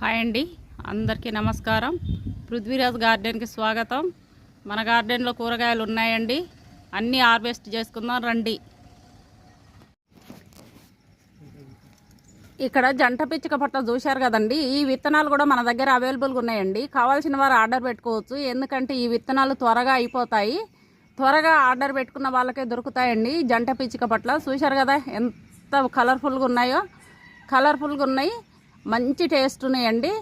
Hi అండి. అందరికీ నమస్కారం. పృథ్వీరాజ్ గార్డెన్కి స్వాగతం. మన గార్డెన్లో కూరగాయలు ఉన్నాయండి. అన్నీ హార్వెస్ట్ చేసుకుందాం రండి. ఇక్కడ జంట పిచ్చుక పట్ల చూశారు కదండి. ఈ విత్తనాలు కూడా మన దగ్గర అవైలబుల్గా ఉన్నాయండి. కావాల్సిన వారు ఆర్డర్ పెట్టుకోవచ్చు. ఎందుకంటే ఈ విత్తనాలు త్వరగా అయిపోతాయి. త్వరగా ఆర్డర్ పెట్టుకున్న వాళ్ళకే దొరుకుతాయండి జంట పిచ్చుక పట్ల. చూశారు కదా ఎంత కలర్ఫుల్గా ఉన్నాయో. కలర్ఫుల్గా ఉన్నాయి. మంచి టేస్ట్ ఉన్నాయండి.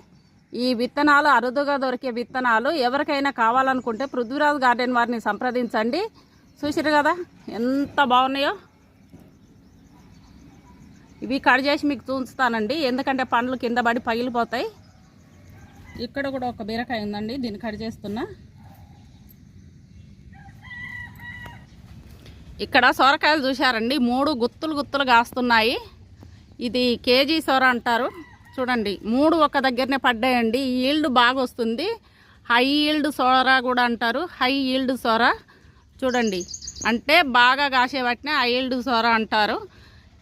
ఈ విత్తనాలు అరుదుగా దొరికే విత్తనాలు ఎవరికైనా కావాలనుకుంటే పృథ్వీరాజ్ గార్డెన్ వారిని సంప్రదించండి. చూసారు కదా ఎంత బాగున్నాయో. ఇవి కట్ చేసి మీకు చూస్తానండి ఎందుకంటే పండ్లు కింద పడి పగిలిపోతాయి. ఇక్కడ కూడా ఒక బీరకాయ ఉందండి దీన్ని కట్ చేస్తున్నా. ఇక్కడ సొరకాయలు చూశారండి మూడు గుత్తులు గుత్తులు కాస్తున్నాయి. ఇది కేజీ సొర అంటారు. చూడండి మూడు ఒక దగ్గరనే పడ్డాయండి. ఈల్డ్ బాగా వస్తుంది హై ఈల్డ్ సోరా కూడా అంటారు. హై ఈల్డ్ సోరా చూడండి. అంటే బాగా కాసే వాటిని హై ఈల్డ్ సోరా అంటారు.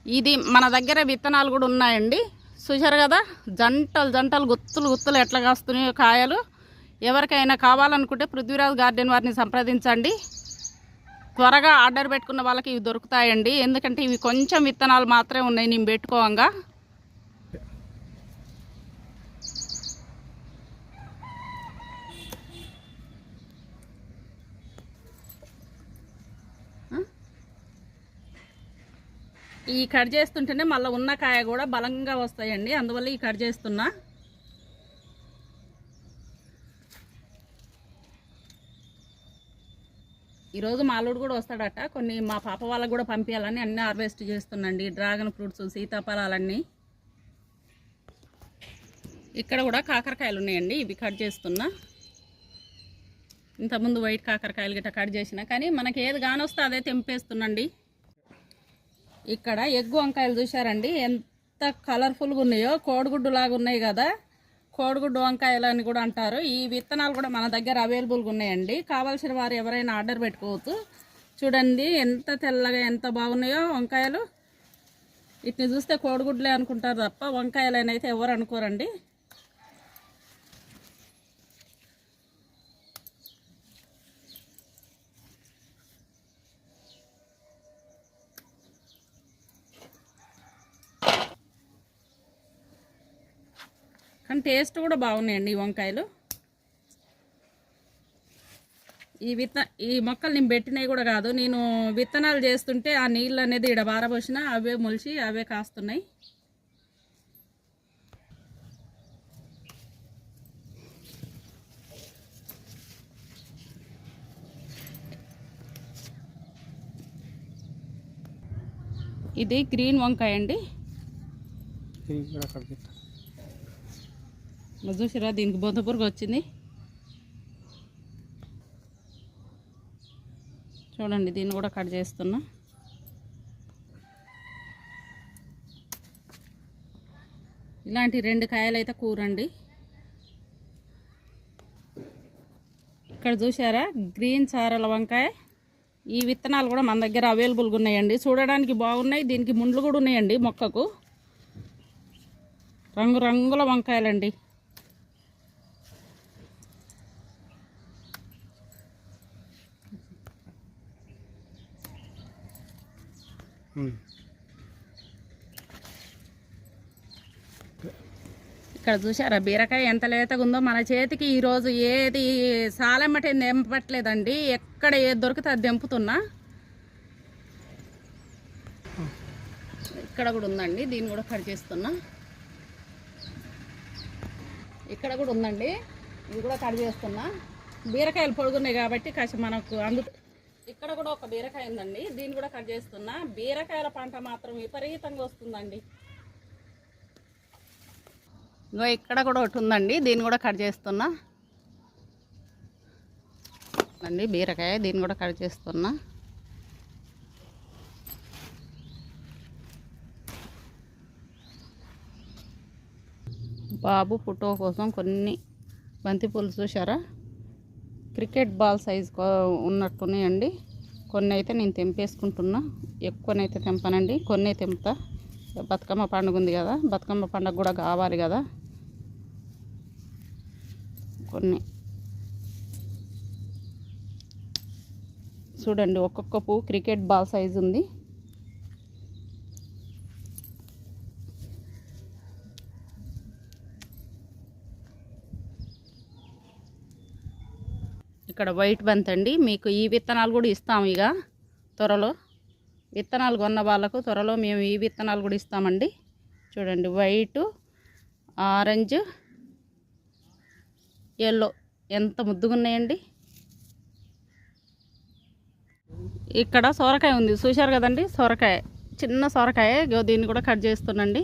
ఇది మన దగ్గర విత్తనాలు కూడా ఉన్నాయండి. చూశారు కదా? జంటలు జంటలు గుత్తులు గుత్తులు ఎట్లా కాస్తున్నాయో కాయలు. ఎవరికైనా కావాలనుకుంటే పృథ్వీరాజ్ గార్డెన్ వారిని సంప్రదించండి. త్వరగా ఆర్డర్ పెట్టుకున్న వాళ్ళకి ఇవి దొరుకుతాయండి. ఎందుకంటే ఇవి కొంచెం విత్తనాలు మాత్రమే ఉన్నాయి నేను పెట్టుకోవంగా. ఈ కట్ చేస్తుంటేనే మళ్ళీ ఉన్న కాయ కూడా బలంగా వస్తాయండి. అందువల్ల ఈ కట్ చేస్తున్నా. ఈరోజు మా కూడా వస్తాడట. కొన్ని మా పాప వాళ్ళకు కూడా పంపించాలని అన్నీ హార్వెస్ట్ చేస్తున్నాండి. డ్రాగన్ ఫ్రూట్స్ సీతాఫలాలన్నీ. ఇక్కడ కూడా కాకరకాయలు ఉన్నాయండి. ఇవి కట్ చేస్తున్నా. ఇంతకుముందు వైట్ కాకరకాయలు గిట్ట కట్ చేసిన. కానీ మనకి ఏది కానొస్తే అదే తెంపేస్తున్నాండి. ఇక్కడ ఎగ్గు వంకాయలు చూశారండి. ఎంత కలర్ఫుల్గా ఉన్నాయో కోడిగుడ్డు లాగా ఉన్నాయి కదా. కోడిగుడ్డు వంకాయలు అని కూడా అంటారు. ఈ విత్తనాలు కూడా మన దగ్గర అవైలబుల్గా ఉన్నాయండి. కావాల్సిన వారు ఎవరైనా ఆర్డర్ పెట్టుకోవచ్చు. చూడండి ఎంత తెల్లగా ఎంత బాగున్నాయో వంకాయలు. వీటిని చూస్తే కోడిగుడ్లే అనుకుంటారు తప్ప వంకాయలు అయితే ఎవరు అనుకోరండి. కానీ టేస్ట్ కూడా బాగున్నాయండి ఈ వంకాయలు. ఈ విత్త ఈ మొక్కలు నేను పెట్టినవి కూడా కాదు. నేను విత్తనాలు చేస్తుంటే ఆ నీళ్ళు అనేది ఇక్కడ బారబోసిన అవే మొలిచి అవే కాస్తున్నాయి. ఇది గ్రీన్ వంకాయ అండి ఇది కూడా కట్ చేస్తా మరి చూసిరా దీనికి బొంత పురుగు వచ్చింది. చూడండి దీన్ని కూడా కట్ చేస్తున్నా. ఇలాంటి రెండు కాయలు అయితే కూరండి. ఇక్కడ చూసారా గ్రీన్ చారల వంకాయ. ఈ విత్తనాలు కూడా మన దగ్గర అవైలబుల్గా ఉన్నాయండి. చూడడానికి బాగున్నాయి దీనికి ముండ్లు కూడా ఉన్నాయండి మొక్కకు. రంగు రంగుల వంకాయలండి. ఇక్కడ చూసారా బీరకాయ ఎంత లేతగా ఉందో మన చేతికి ఈరోజు ఏది సాలెమ్మటే నింపట్లేదండి ఎక్కడ ఏది దొరికితే అది దింపుతున్నా ఇక్కడ కూడా ఉందండి. దీన్ని కూడా కట్ చేస్తున్నా. ఇక్కడ కూడా ఉందండి. ఇది కూడా కట్ చేస్తున్నా. బీరకాయలు పొడుగున్నాయి కాబట్టి కాస్త మనకు అందు ఇక్కడ కూడా ఒక బీరకాయ ఉందండి. దీన్ని కూడా కట్ చేస్తున్నా. బీరకాయల పంట మాత్రం విపరీతంగా వస్తుందండి. ఇంకో ఇక్కడ కూడా ఒకటి ఉందండి. దీన్ని కూడా కట్ చేస్తున్నా. అండి బీరకాయ. దీన్ని కూడా కట్ చేస్తున్నా. బాబు ఫోటో కోసం కొన్ని బంతి పూలు చూసారా క్రికెట్ బాల్ సైజ్ ఉన్నట్టున్నాయండి. కొన్ని అయితే నేను తెంపేసుకుంటున్నా. ఎక్కువనైతే తెంపనండి. కొన్ని తెంపుతా బతుకమ్మ పండుగ ఉంది కదా. బతుకమ్మ పండుగ కూడా కావాలి కదా. కొన్ని. చూడండి ఒక్కొక్క పువ్వు క్రికెట్ బాల్ సైజు ఉంది. ఇక్కడ వైట్ బంత్ అండి. మీకు ఈ విత్తనాలు కూడా ఇస్తాము ఇక త్వరలో. విత్తనాలు కొన్న వాళ్ళకు త్వరలో మేము ఈ విత్తనాలు కూడా ఇస్తామండి. చూడండి వైటు ఆరెంజ్ ఎల్లో. ఎంత ముద్దుగా ఉన్నాయండి. ఇక్కడ సొరకాయ ఉంది. చూశారు కదండి సొరకాయ. చిన్న సొరకాయ. ఇగో దీన్ని కూడా కట్ చేస్తున్నాండి.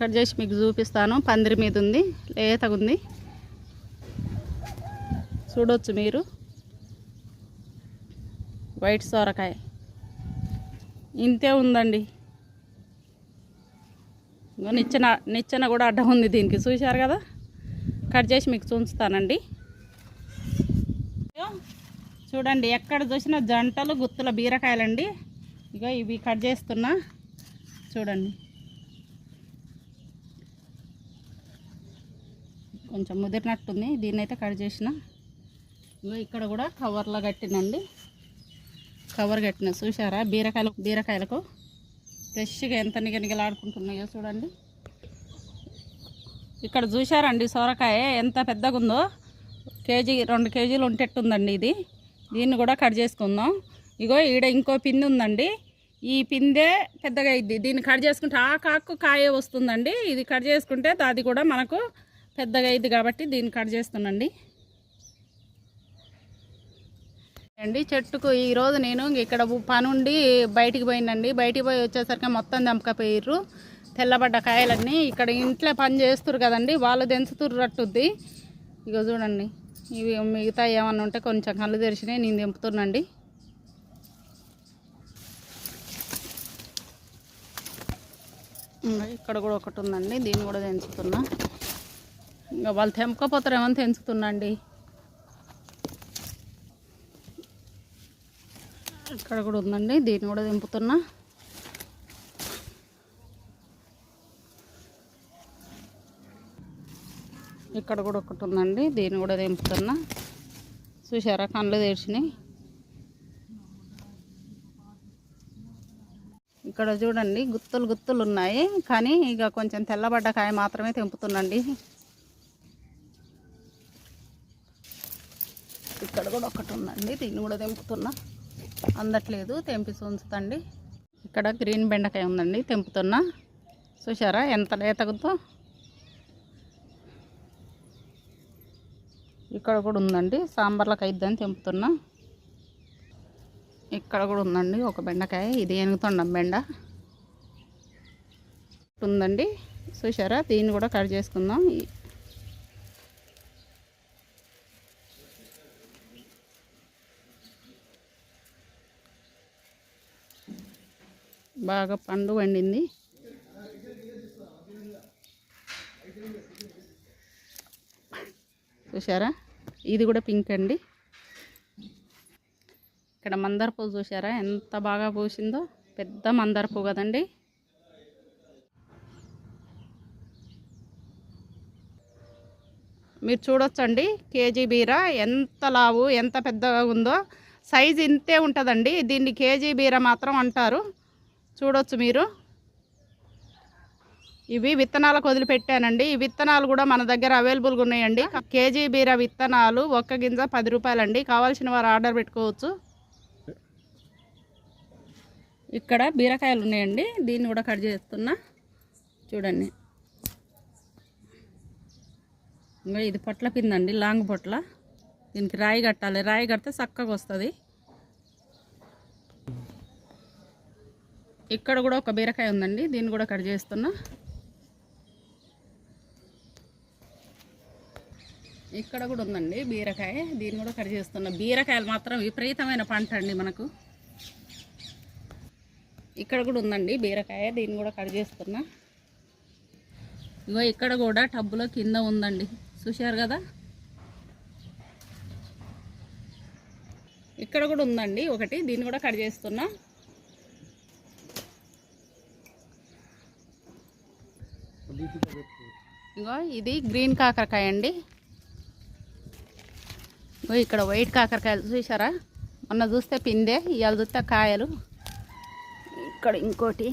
కట్ చేసి మీకు చూపిస్తాను. పందిరి మీద ఉంది. లేతగా ఉంది. చూడొచ్చు మీరు. వైట్ సొరకాయ. ఇంతే ఉందండి. నిచ్చెన నిచ్చెన కూడా అడ్డం ఉంది దీనికి. చూశారు కదా? కట్ చేసి మీకు చూస్తానండి చూడండి ఎక్కడ చూసినా జంటలు గుత్తుల బీరకాయలండి. ఇగో ఇవి కట్ చేస్తున్నా. చూడండి. కొంచెం ముదిరినట్టుంది. దీన్నైతే కట్ చేసిన. ఇగో ఇక్కడ కూడా కవర్లో కట్టినండి. కవర్ కట్టిన చూసారా బీరకాయలు బీరకాయలకు ఫ్రెష్గా ఎంత నిగనిగలాడుకుంటున్నాయో చూడండి. ఇక్కడ చూసారండి సోరకాయ ఎంత పెద్దగా ఉందో కేజీ రెండు కేజీలు ఉంటెట్టుందండి ఇది. దీన్ని కూడా కట్ చేసుకుందాం. ఇగో ఈడ ఇంకో పిండి ఉందండి. ఈ పిందే పెద్దగా అయింది దీన్ని కట్ చేసుకుంటే ఆ కాకు కాయ వస్తుందండి. ఇది కట్ చేసుకుంటే అది కూడా మనకు పెద్దగా అయింది కాబట్టి దీన్ని కట్ చేస్తున్నాండి అండి. చెట్టుకు ఈరోజు నేను ఇక్కడ పని ఉండి బయటికి పోయిందండి. బయటికి పోయి వచ్చేసరికి మొత్తం దంపకపోయిర్రు. తెల్లబడ్డ కాయలన్నీ ఇక్కడ ఇంట్లో పని చేస్తురు కదండి. వాళ్ళు తెంచుతుర్రట్టుద్ది ఇక చూడండి. ఇవి మిగతా ఏమన్నా ఉంటే కొంచెం కళ్ళు తెరిచినాయి నేను దింపుతున్నాండి ఇక్కడ కూడా ఒకటి ఉందండి దీన్ని కూడా తెంచుతున్నా ఇంకా వాళ్ళు తెంపకపోతారేమో అని తెంచుతున్నాండి ఇక్కడ కూడా ఉందండి. దీన్ని కూడా దింపుతున్నా. ఇక్కడ కూడా ఒకటి ఉందండి. దీన్ని కూడా దింపుతున్నా. చూసారా కళ్ళు తెరిచినాయి. ఇక్కడ చూడండి గుత్తులు గుత్తులు ఉన్నాయి. కానీ ఇక కొంచెం తెల్లబడ్డ కాయ మాత్రమే తెంపుతుందండి ఇక్కడ కూడా ఒకటి ఉందండి. దీన్ని కూడా తెంపుతున్నా అందట్లేదు తెంపి ఉంచుతండి ఇక్కడ గ్రీన్ బెండకాయ ఉందండి తెంపుతున్నా. చూసారా ఎంత లేతగుతో ఇక్కడ కూడా ఉందండి సాంబార్లకు అయిద్దని తెంపుతున్నా. ఇక్కడ కూడా ఉందండి ఒక బెండకాయ ఇది ఎనుగుతుండం బెండ. ఉందండి చూసారా దీన్ని కూడా కట్ చేసుకుందాం. బాగా పండు వండింది. చూసారా ఇది కూడా పింక్ అండి. ఇక్కడ మందార పువ్వు చూసారా ఎంత బాగా పూసిందో. పెద్ద మందార పువ్వు కదండి. మీరు చూడొచ్చండి. కేజీ బీర ఎంత లావు ఎంత పెద్దగా ఉందో. సైజు ఇంతే ఉంటుందండి. దీన్ని కేజీ బీర మాత్రం అంటారు. చూడొచ్చు మీరు. ఇవి విత్తనాలకు వదిలిపెట్టానండి. ఈ విత్తనాలు కూడా మన దగ్గర అవైలబుల్గా ఉన్నాయండి. కేజీ బీర విత్తనాలు ఒక్క గింజ పది రూపాయలండి. కావాల్సిన వారు ఆర్డర్ పెట్టుకోవచ్చు. ఇక్కడ బీరకాయలు ఉన్నాయండి. దీన్ని కూడా కట్ చేస్తున్నా. చూడండి. ఇది పొట్ల పిందండి లాంగ్ పొట్ల. దీనికి రాయి కట్టాలి. రాయి కడితే చక్కగా వస్తుంది. ఇక్కడ కూడా ఒక బీరకాయ ఉందండి. దీన్ని కూడా కట్ చేస్తున్నా. ఇక్కడ కూడా ఉందండి బీరకాయ. దీన్ని కూడా కట్ చేస్తున్నా. బీరకాయలు మాత్రం విపరీతమైన పంట అండి మనకు. ఇక్కడ కూడా ఉందండి బీరకాయ. దీన్ని కూడా కట్ చేస్తున్నా. ఇగో ఇక్కడ కూడా టబ్బులో కింద ఉందండి. చూశారు కదా? ఇక్కడ కూడా ఉందండి ఒకటి. దీన్ని కూడా కట్ చేస్తున్నా. ఇదిగో ఇది గ్రీన్ కాకరకాయ అండి. ఇక్కడ వైట్ కాకరకాయలు చూసారా మొన్న చూస్తే పిందే ఇవాళ చూస్తే కాయలు. ఇక్కడ ఇంకోటి.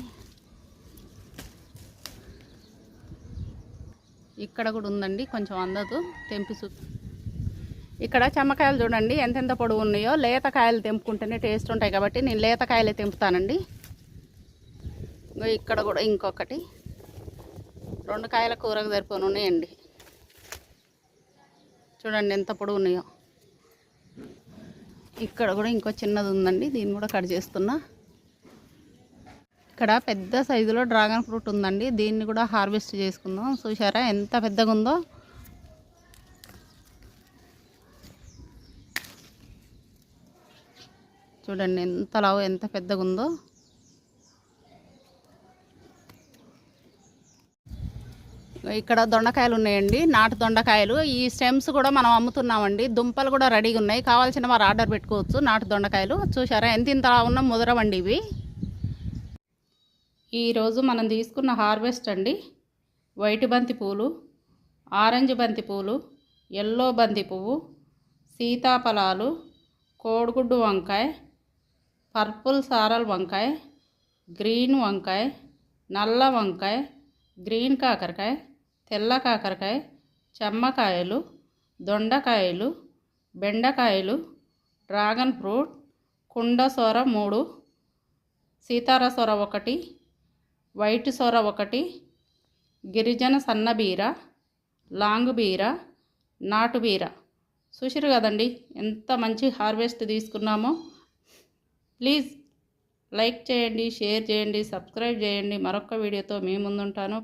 ఇక్కడ కూడా ఉందండి కొంచెం అందదు తెంపి చూ ఇక్కడ చెమ్మకాయలు చూడండి ఎంతెంత పొడవు ఉన్నాయో. లేత కాయలు తెంపుకుంటేనే టేస్ట్ ఉంటాయి కాబట్టి నేను లేతకాయలే తెంపుతానండి. ఇక్కడ కూడా ఇంకొకటి. రెండు కాయల కూరకు సరిపోను ఉన్నాయండి. చూడండి ఎంత పొడవు ఉన్నాయో. ఇక్కడ కూడా ఇంకో చిన్నది ఉందండి దీన్ని కూడా కట్ చేస్తున్నా. ఇక్కడ పెద్ద సైజులో డ్రాగన్ ఫ్రూట్ ఉందండి దీన్ని కూడా హార్వెస్ట్ చేసుకుందాం. చూసారా ఎంత పెద్దగా ఉందో. చూడండి ఎంత లావు ఎంత పెద్దగా ఉందో. ఇక్కడ దొండకాయలు ఉన్నాయండి. నాటు దొండకాయలు. ఈ స్టెమ్స్ కూడా మనం అమ్ముతున్నామండి. దుంపలు కూడా రెడీగా ఉన్నాయి. కావాల్సిన వారు ఆర్డర్ పెట్టుకోవచ్చు. నాటు దొండకాయలు. చూసారా ఎంత ఇంత ఉన్న ముదరవండి ఇవి. ఈరోజు మనం తీసుకున్న హార్వెస్ట్ అండి. వైట్ బంతి పూలు ఆరెంజ్ బంతి పూలు ఎల్లో బంతి పువ్వు సీతాఫలాలు కోడిగుడ్డు వంకాయ పర్పుల్ సారల్ వంకాయ గ్రీన్ వంకాయ నల్ల వంకాయ గ్రీన్ కాకరకాయ తెల్ల కాకరకాయ చెమ్మకాయలు దొండకాయలు బెండకాయలు డ్రాగన్ ఫ్రూట్ కుండ సొర మూడు సీతార సొర ఒకటి వైట్ సొర ఒకటి గిరిజన సన్న బీర లాంగ్ బీర నాటు బీర. చూసిరు కదండి ఎంత మంచి హార్వెస్ట్ తీసుకున్నామో. ప్లీజ్ లైక్ చేయండి షేర్ చేయండి సబ్స్క్రైబ్ చేయండి. మరొక వీడియోతో మీ ముందుంటాను.